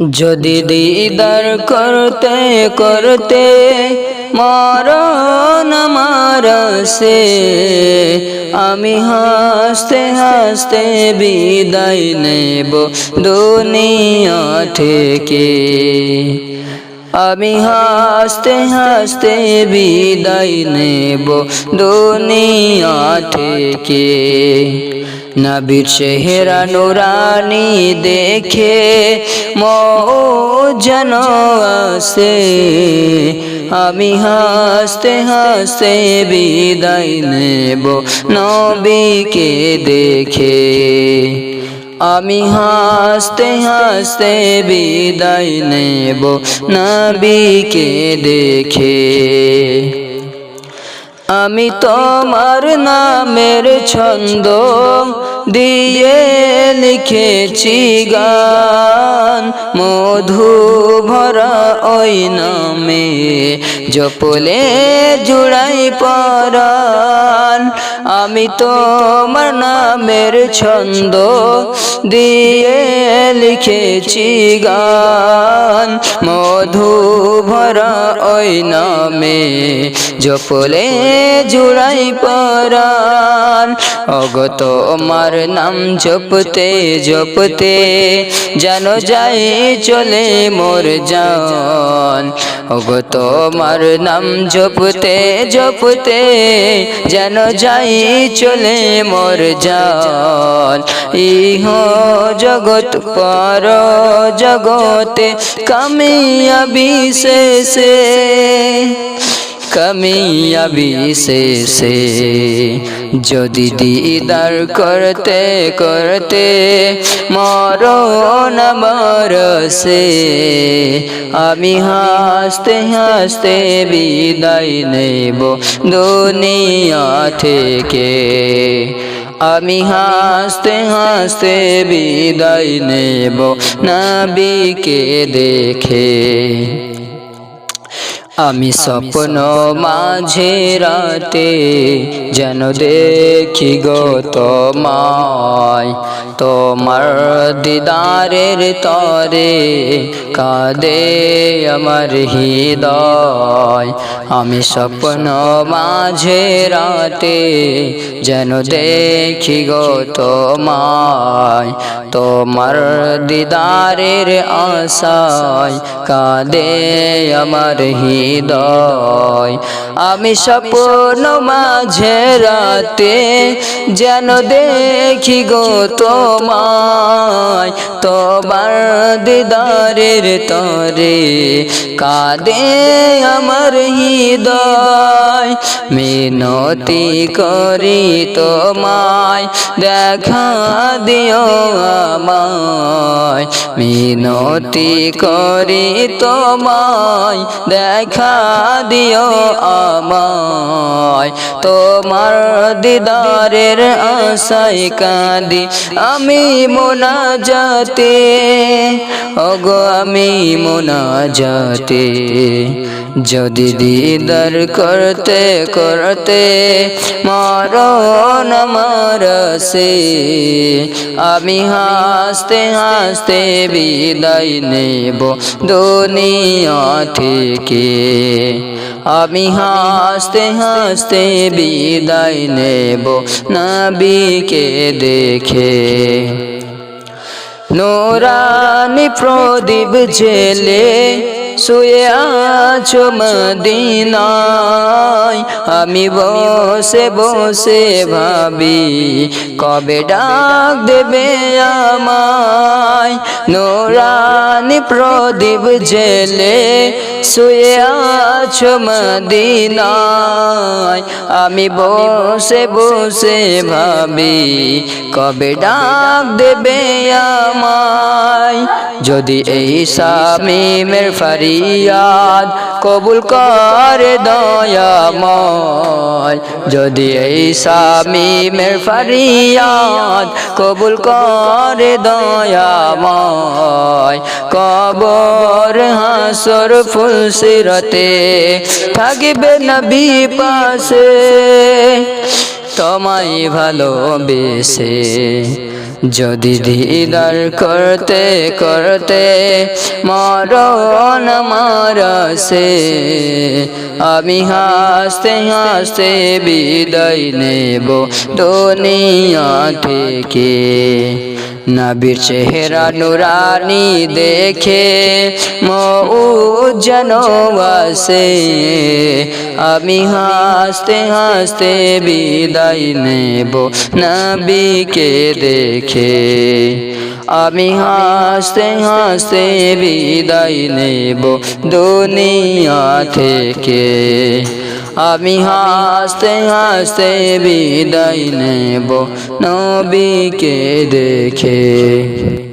যদি দিদার করতে করতে মরণ আমার সে আমি হাসতে হাসতে বিদায় নেব দুনিয়া থেকে। আমি হাসতে হাসতে বিদায় নেব দুনিয়া থেকে। নবীর চেহারা নুরানি দেখে যেন আসে। আমি হাসতে হাসতে বিদায় নেব নবীকে দেখে। আমি হাসতে হাসতে বিদায় নেব নবীকে দেখে। আমি তোমার নামের ছন্দ দিয়ে লিখেছি গান মধু ভরা ওই নামে জপলে জুড়াই পরান আমি তোমার নামের ছন্দ দিয়ে লিখেছি গান। মধু ভরা ওই নামে জপলে জুড়াই পরান অগত আমার নাম জপতে জপতে যেন যাই চলে মোর জান। অগত আমার নাম জপতে জপতে যেন যাই চলে মোর জান। ইহ জগৎ পর জগতে কামিয়াবি শেষে। কামিয়াবি শেষে যদি দিদার করতে করতে মরণ মরসে আমি হাসতে হাসতে বিদায় নেব দুনিয়া থেকে। আমি হাসতে হাসতে বিদায় নেব নবীকে দেখে। আমি স্বপ্ন মাঝে রাতে যেন দেখি গো তোমায়। তোমার দিদারের তরে কাঁদে আমার হৃদয়। আমি স্বপ্ন মাঝে রাতে যেন দেখি গো তোমায়। তোমার দিদারের আশায় কাঁদে আমার হৃদয় হৃদয় আমি স্বপ্ন মাঝে রাতে যেন দেখি গো তোমায়, তোমার দিদারের তরে কাঁদে আমার হৃদয়। মিনতি করি তোমায়, দেখা দিও আমায়। মিনতি করি তোমায়, দেখা দিও আমায়। তোমার দিদারের আশায় কাঁদি আমি মোনা যাতে ওগো, আমি মোনা যাতে যদি দিদার করতে করতে মরণ মারসে আমি হাসতে হাসতে বিদায় নেব দুনিয়া থেকে। আমি হাসতে হাসতে বিদায় নেব নবীকে দেখে। নোরানি প্রদীপ জেলে শুয়ে আছো মদিনায়। আমি বসে বসে ভাবি, কবে ডাক দেবে আমায়? নোরানি প্রদীপ জেলে শুয়ে আছো মদিনায়। আমি বসে বসে ভাবি, কবে ডাক দেবে আমায়? যদি এই সামিমের ফারিয়াদ কবুল করে দয়াময়। যদি এই সামিমের ফারিয়াদ কবুল করে দয়াময়। কবর হাসর ফুল সিরতে থাকবে নবী পাশে। তোমায় ভালোবেসে যদি দিদার করতে করতে মরণ মারাসে আমি হাসতে হাসতে বিদায় নেব দুনিয়া থেকে। নবীর চেহারা নুরানি দেখে মৌ যেন আসে আমি হাসতে হাসতে বিদায় নেব নবীকে দেখে। আমি হাসতে হাসতে বিদায় নেব দুনিয়া থেকে। আমি হাসতে হাসতে বিদায় নেব। নবীকে দেখে।